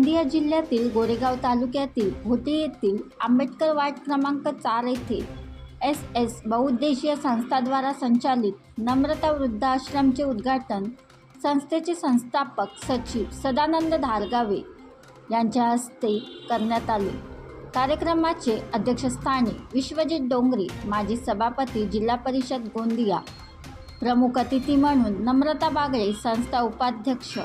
गोंदिया जिल्ह्यातील गोरेगाव तालुक्यातील भोटे येथील आंबेडकर वार्ड क्रमांक चार येथे एस एस बहुउद्देशीय संस्थाद्वारा संचालित नम्रता वृद्धाश्रमचे उद्घाटन संस्थेचे संस्थापक सचिव सदानंद धारगावे यांच्या हस्ते करण्यात आले. कार्यक्रमाचे अध्यक्षस्थानी विश्वजित डोंगरे माजी सभापती जिल्हा परिषद गोंदिया प्रमुख अतिथी म्हणून नम्रता बागळे संस्था उपाध्यक्ष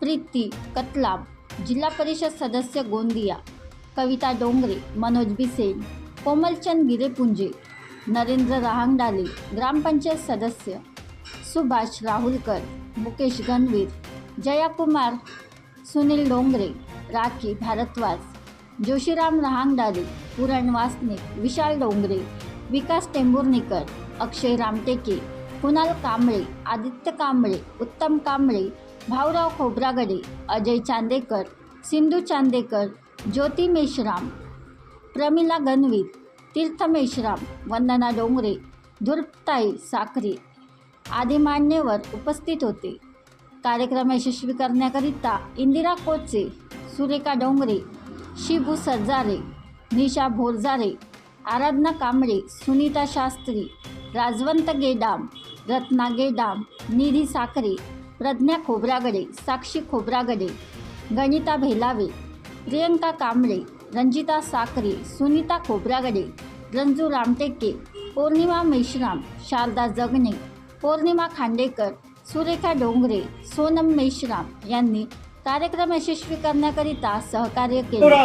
प्रीती कतलाम जिल्हा परिषद सदस्य गोंदिया कविता डोंगरे मनोज बिसेन कोमलचंद गिरेपुंजे नरेंद्र रहांगडाले ग्रामपंचायत सदस्य सुभाष राहुलकर मुकेश गणवीर जयाकुमार सुनील डोंगरे राखी भारद्वाज जोशीराम रहांगडाले पुरण वासनिक विशाल डोंगरे विकास टेंभुर्णीकर अक्षय रामटेके कुणाल कांबळे आदित्य कांबळे उत्तम कांबळे भाऊराव खोब्रागडे अजय चांदेकर सिंधू चांदेकर ज्योती मेश्राम प्रमिला गणवीर तीर्थ मेश्राम वंदना डोंगरे धुर्पताई साखरे आदी मान्यवर उपस्थित होते. कार्यक्रम यशस्वी करण्याकरिता इंदिरा कोचे सुरेखा डोंगरे शिबू सरजारे निशा भोरजारे आराधना कांबळे सुनीता शास्त्री राजवंत गेडाम रत्ना गेडाम निधी साखरे प्रज्ञा खोब्रागडे साक्षी खोब्रागडे गणिता भेलावे प्रियंका कांबळे रंजिता साखरे सुनीता खोब्रागडे रंजू रामटेके पौर्णिमा मेश्राम शारदा जगणे पौर्णिमा खांडेकर सुरेखा डोंगरे सोनम मेश्राम यांनी कार्यक्रम यशस्वी करण्याकरिता सहकार्य केले.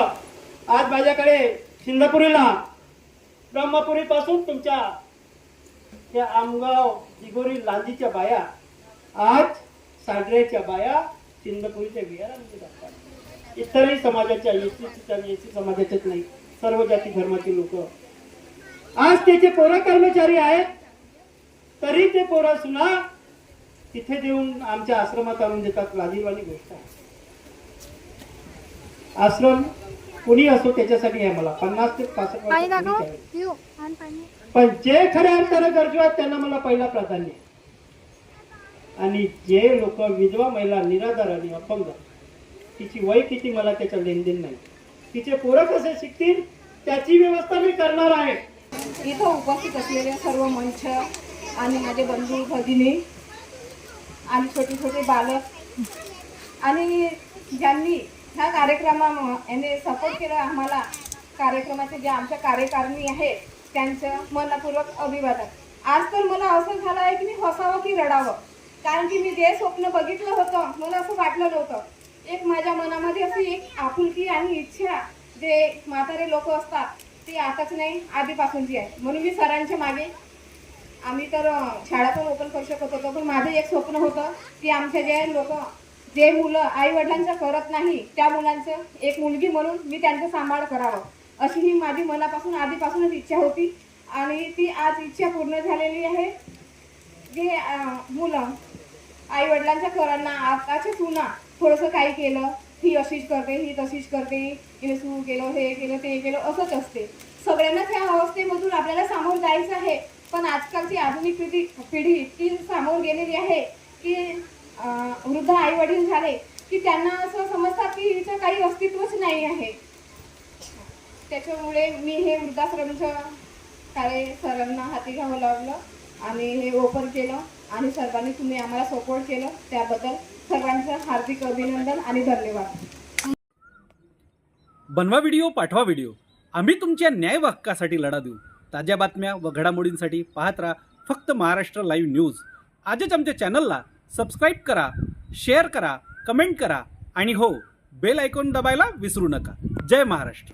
आज माझ्याकडे सिंधपुरीला ब्रह्मपुरी पासून तुमच्या त्या आमगाव दिगोरी लांजीच्या बाया. आज साडरेच्या बाया सिंधपुरीच्या विहारामध्ये जातात इतरही समाजाच्या एसी एसी समाजाच्याच नाही सर्व जाती धर्माचे लोक. आज त्याचे पोरं कर्मचारी आहेत तरी ते पोरं सुना तिथे देऊन आमच्या आश्रमात आणून देतात. लाजीवाली गोष्ट आहे. आश्रम कुणी असो त्याच्यासाठी आहे मला. पन्नास ते पासष्ट पण जे खऱ्या अर्थानं गरजू आहेत त्यांना मला पहिला प्राधान्य आहे. आणि जे लोक विधवा महिला निराधार आणि अपंग तिची वय किती मला त्याच्या लेनदेन नाही. तिचे पोरं कसे शिकतील त्याची व्यवस्था मी करणार आहे. इथं उपस्थित असलेले सर्व मंच आणि माझे बंधू भगिनी आणि छोटे छोटे बालक आणि ज्यांनी ह्या कार्यक्रमा याने सपोर्ट केलं आम्हाला कार्यक्रमाचे जे आमच्या कार्यकारिणी आहेत त्यांचं मनपूर्वक अभिवादन. आज तर मला असं झालं आहे की मी हसावं की रडावं. कारण की मी जे स्वप्न बघितलं होतं मला असं वाटलं नव्हतं. एक माझ्या मनामध्ये अशी एक आपुलकी आणि इच्छा जे म्हातारे लोक असतात ती आताच नाही आधीपासूनची आहे. म्हणून मी सरांच्या मागे आम्ही तर शाळा पण ओपन करू शकत होतो पण माझं एक स्वप्न होतं की आमच्या जे लोक जे मुलं आईवडिलांचं करत नाही त्या मुलांचं एक मुलगी म्हणून मी त्यांचं सांभाळ करावं. अशी ही माझी मनापासून आधीपासूनच इच्छा होती. आणि ती आज इच्छा पूर्ण झालेली आहे. जे मुलं आई वडिलांच्या करांना आताच्या सुना थोडंसं काही केलं ही अशीच करते ही तशीच करते हिने सुरू केलं हे केलं ते केलं असंच असते. सगळ्यांनाच ह्या अवस्थेमधून आपल्याला सामोर जायचं आहे. पण आजकालची आधुनिक पिढी पिढी इतकी सामोर गेलेली आहे की वृद्ध आई वडील झाले की त्यांना असं समजतात की हिचं काही अस्तित्वच नाही आहे. त्याच्यामुळे मी हे वृद्धाश्रमचं काळे सरांना हाती घ्यावं लागलं आणि हे ओपन केलं. आणि सर्वांनी तुम्ही आम्हाला सपोर्ट केलं. त्याबद्दल सर्वांचं हार्दिक अभिनंदन आणि धन्यवाद. बनवा व्हिडिओ पाठवा व्हिडिओ आम्ही तुमच्या न्याय हक्कासाठी लढा देऊ. ताज्या बातम्या व घडामोडींसाठी पाहत राहा फक्त महाराष्ट्र लाईव्ह न्यूज आजच आमच्या चॅनलला सबस्क्राईब करा शेअर करा कमेंट करा आणि हो बेल आयकॉन दबायला विसरू नका. जय महाराष्ट्र.